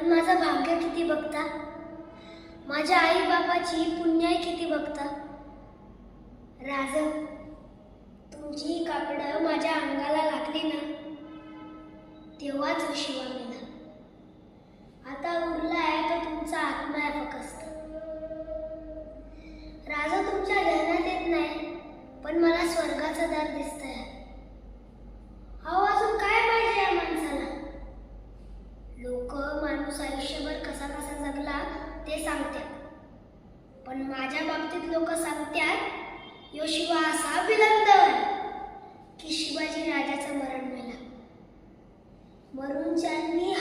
पण माझं भाग्य किती बघता? माझ्या आई बापाची पुण्याई किती बघता? राज तुमची कापडं माझ्या अंगाला लागली ना तेव्हाच शिवा मिळा आता उरलाय तो तुमचा आत्मा आहे फकस्त राजा तुमच्या ध्यानात येत नाही पण मला स्वर्गाचं दार दिसत माणूस आयुष्यभर कसा कसा जगला ते सांगतात. पण माझ्या बाबतीत लोक सांगतात यो शिवा असा विलंदर की शिवाजी राजाचं मरण मेला मरूनच्यांनी